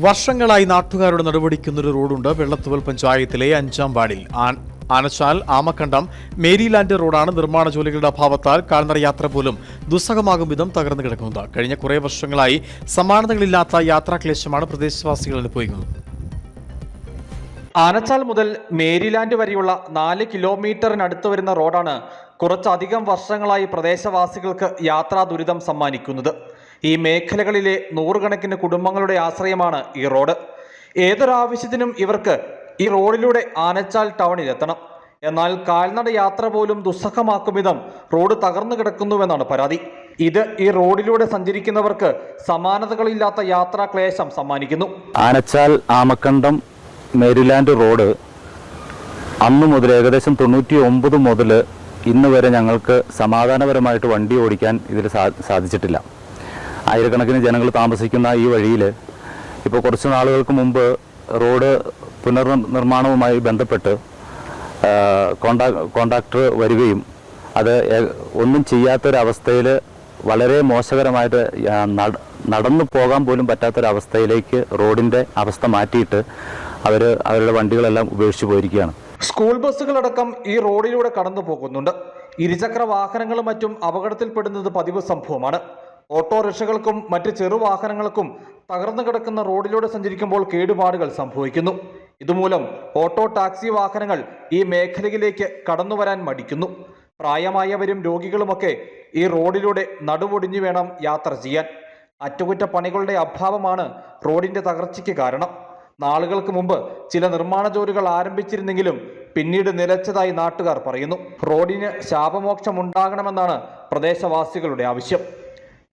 വർഷങ്ങളായി നാട്ടുകാരുടെ നടപടിക്കുന്നൊരു റോഡുണ്ട് വെള്ളത്തുവൽ പഞ്ചായത്തിലെ അഞ്ചാം വാർഡിൽ. ആനച്ചാൽ ആമക്കണ്ടം മേരിലാൻഡ് റോഡാണ് നിർമ്മാണ ജോലികളുടെ അഭാവത്താൽ കാൽനട യാത്ര പോലും ദുസ്സഹമാകും വിധം തകർന്നു കിടക്കുന്നത്. കഴിഞ്ഞ കുറേ വർഷങ്ങളായി സമാനതകളില്ലാത്ത യാത്രാക്ലേശമാണ് പ്രദേശവാസികൾ അനുഭവിക്കുന്നത്. ആനച്ചാൽ മുതൽ മേരിലാൻഡ് വരെയുള്ള നാല് കിലോമീറ്ററിനടുത്ത് വരുന്ന റോഡാണ് കുറച്ചധികം വർഷങ്ങളായി പ്രദേശവാസികൾക്ക് യാത്രാ ദുരിതം സമ്മാനിക്കുന്നത്. ഈ മേഖലകളിലെ നൂറുകണക്കിന് കുടുംബങ്ങളുടെ ആശ്രയമാണ് ഈ റോഡ്. ഏതൊരാവശ്യത്തിനും ഇവർക്ക് ഈ റോഡിലൂടെ ആനച്ചാൽ ടൗണിലെത്തണം. എന്നാൽ കാൽനട യാത്ര പോലും ദുസ്സഹമാക്കും വിധം റോഡ് തകർന്നു കിടക്കുന്നുവെന്നാണ് പരാതി. ഇത് ഈ റോഡിലൂടെ സഞ്ചരിക്കുന്നവർക്ക് സമാനതകളില്ലാത്ത യാത്രാ ക്ലേശം സമ്മാനിക്കുന്നു. ആനച്ചാൽ ആമക്കണ്ടം മേരിലാൻഡ് റോഡ് അന്ന് മുതൽ ഏകദേശം തൊണ്ണൂറ്റി ഒമ്പത് മുതൽ ഇന്ന് വരെ ഞങ്ങൾക്ക് സമാധാനപരമായിട്ട് വണ്ടി ഓടിക്കാൻ ഇതിൽ സാധിച്ചിട്ടില്ല. ആയിരക്കണക്കിന് ജനങ്ങൾ താമസിക്കുന്ന ഈ വഴിയിൽ ഇപ്പോൾ കുറച്ച് നാളുകൾക്ക് മുമ്പ് റോഡ് പുനർനിർമ്മാണവുമായി ബന്ധപ്പെട്ട് കോണ്ടാ കോണ്ടാക്ടർ വരികയും അത് ഒന്നും ചെയ്യാത്തൊരവസ്ഥയിൽ വളരെ മോശകരമായിട്ട് നടന്നു പോകാൻ പോലും പറ്റാത്തൊരവസ്ഥയിലേക്ക് റോഡിന്റെ അവസ്ഥ മാറ്റിയിട്ട് അവർ അവരുടെ വണ്ടികളെല്ലാം ഉപേക്ഷിച്ച് പോയിരിക്കുകയാണ്. സ്കൂൾ ബസ്സുകളടക്കം ഈ റോഡിലൂടെ കടന്നു പോകുന്നുണ്ട് ഇരുചക്ര വാഹനങ്ങളും മറ്റും അപകടത്തിൽപ്പെടുന്നത് പതിവ് സംഭവമാണ്. ഓട്ടോറിക്ഷകൾക്കും മറ്റ് ചെറുവാഹനങ്ങൾക്കും തകർന്നു കിടക്കുന്ന റോഡിലൂടെ സഞ്ചരിക്കുമ്പോൾ കേടുപാടുകൾ സംഭവിക്കുന്നു. ഇതുമൂലം ഓട്ടോ ടാക്സി വാഹനങ്ങൾ ഈ മേഖലയിലേക്ക് കടന്നു വരാൻ മടിക്കുന്നു. പ്രായമായവരും രോഗികളുമൊക്കെ ഈ റോഡിലൂടെ നടുവൊടിഞ്ഞു വേണം യാത്ര ചെയ്യാൻ. അറ്റകുറ്റപ്പണികളുടെ അഭാവമാണ് റോഡിന്റെ തകർച്ചയ്ക്ക് കാരണം. നാളുകൾക്ക് മുമ്പ് ചില നിർമ്മാണ ജോലികൾ ആരംഭിച്ചിരുന്നെങ്കിലും പിന്നീട് നിലച്ചതായി നാട്ടുകാർ പറയുന്നു. റോഡിന് ശാപമോക്ഷം ഉണ്ടാകണമെന്നാണ് പ്രദേശവാസികളുടെ ആവശ്യം.